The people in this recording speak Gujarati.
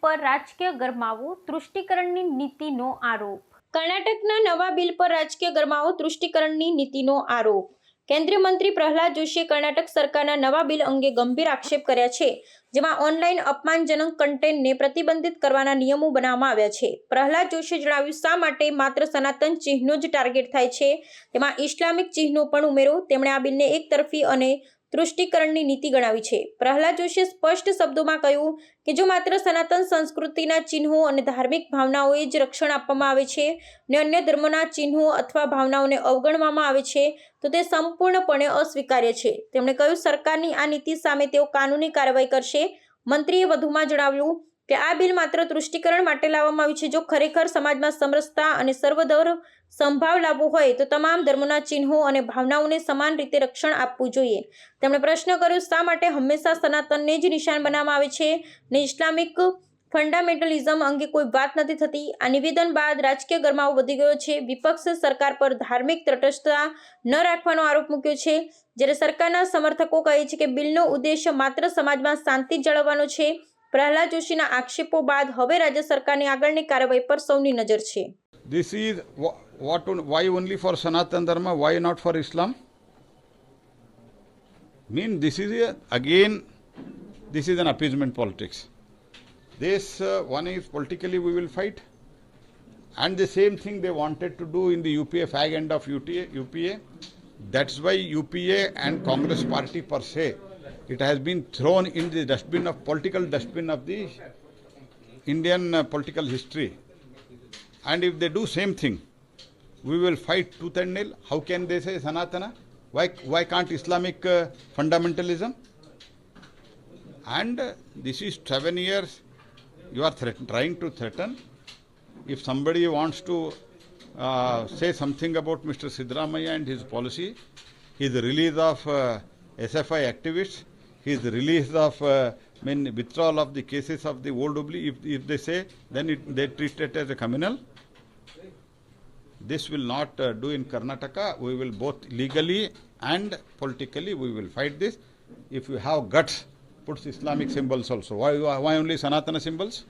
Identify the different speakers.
Speaker 1: પર રાજકીય ગરમાવો, તૃષ્ટિકરણની નીતિનો આરોપ.
Speaker 2: કર્ણાટકના નવા બિલ પર રાજકીય ગરમાવો, તૃષ્ટિકરણની નીતિનો આરોપ. કેન્દ્રીય મંત્રી પ્રહલાદ જોશીએ કર્ણાટક સરકારના નવા બિલ અંગે ગંભીર આક્ષેપ કર્યા છે, જેમાં ઓનલાઈન અપમાનજનક કન્ટેન્ટને પ્રતિબંધિત કરવાના નિયમો બનાવવામાં આવ્યા છે. પ્રહલાદ જોશીએ જણાવ્યું, શા માટે માત્ર સનાતન ચિહ્નો જ ટાર્ગેટ થાય છે? તેમાં ઇસ્લામિક ચિહ્નો પણ ઉમેરો. તેમણે આ બિલને એકતરફી અને તૃષ્ટિકરણની નીતિ ગણાવી છે. પ્રહલાદ જોશીએ સ્પષ્ટ શબ્દોમાં કહ્યું કે જો માત્ર સનાતન સંસ્કૃતિના ચિહ્નો અને ધાર્મિક ભાવનાઓએ જ રક્ષણ આપવામાં આવે છે ને અન્ય ધર્મના ચિહ્નો અથવા ભાવનાઓને અવગણવામાં આવે છે, તો તે સંપૂર્ણપણે અસ્વીકાર્ય છે. તેમણે કહ્યું, સરકારની આ નીતિ સામે તેઓ કાનૂની કાર્યવાહી કરશે. મંત્રીએ વધુમાં જણાવ્યું કે આ બિલ માત્ર તૃષ્ટિકરણ માટે લાવવામાં આવ્યું છે. જો ખરેખર સમાજમાં સમરસતા અને સર્વધર્મ સંભાવ લાવવો હોય, તો તમામ ધર્મોના ચિહ્નો અને ભાવનાઓને સમાન રીતે રક્ષણ આપવું જોઈએ. તેમણે પ્રશ્ન કર્યો, શા માટે હંમેશા સનાતનને જ નિશાન બનાવવામાં આવે છે? ને ઇસ્લામિક ફંડામેન્ટલિઝમ અંગે કોઈ વાત નથી થતી. આ નિવેદન બાદ રાજકીય ગરમાવો વધી ગયો છે. વિપક્ષ સરકાર પર ધાર્મિક તટસ્થતા ન રાખવાનો આરોપ મૂક્યો છે. જ્યારે સરકારના સમર્થકો કહે છે કે બિલનો ઉદ્દેશ્ય માત્ર સમાજમાં શાંતિ જાળવવાનો છે પ્રહલાદ જોશીના આક્ષેપો બાદ હવે રાજ્ય સરકારની આગળની કાર્યવાહી પર સૌની નજર છે
Speaker 3: on- why only for Sanatan Dharma, why not for Islam? Mean this is a, again this is an appeasement politics. This uh, one is politically we will fight, and the same thing they wanted to do in the UPA fag end of UTA, UPA. That's why UPA and Congress party per se, it has been thrown in the dustbin of political dustbin of the Indian uh, political history. And if they do same thing, we will fight tooth and nail. How can they say Sanatana? Why, why can't Islamic uh, fundamentalism? And uh, this is seven years you are trying to threaten. If somebody wants to uh, say something about Mr. Sidramaya and his policy, his release of uh, SFI activists, his release of uh, I mean, withdrawal of the cases of the old Hubli, if, if they say, then it, they treat it as a criminal. This will not uh, do in Karnataka. We will both legally and politically we will fight this. If you have guts, puts Islamic symbols also. Why, why only Sanatana symbols?